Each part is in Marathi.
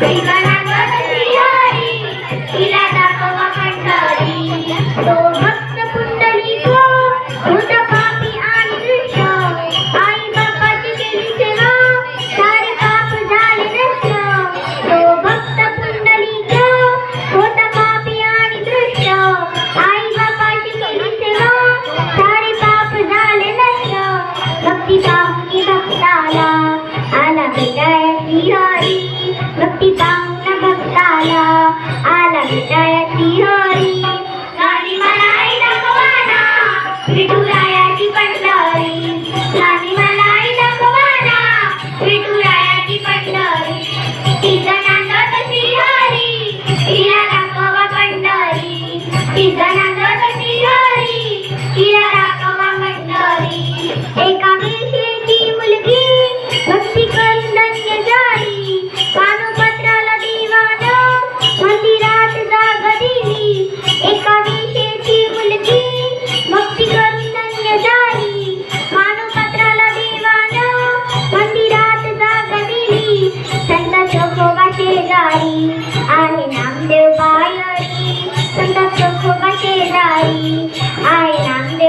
श्रीगणागत श्रीहरी तिला Ay, ay.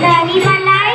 Lali Malai.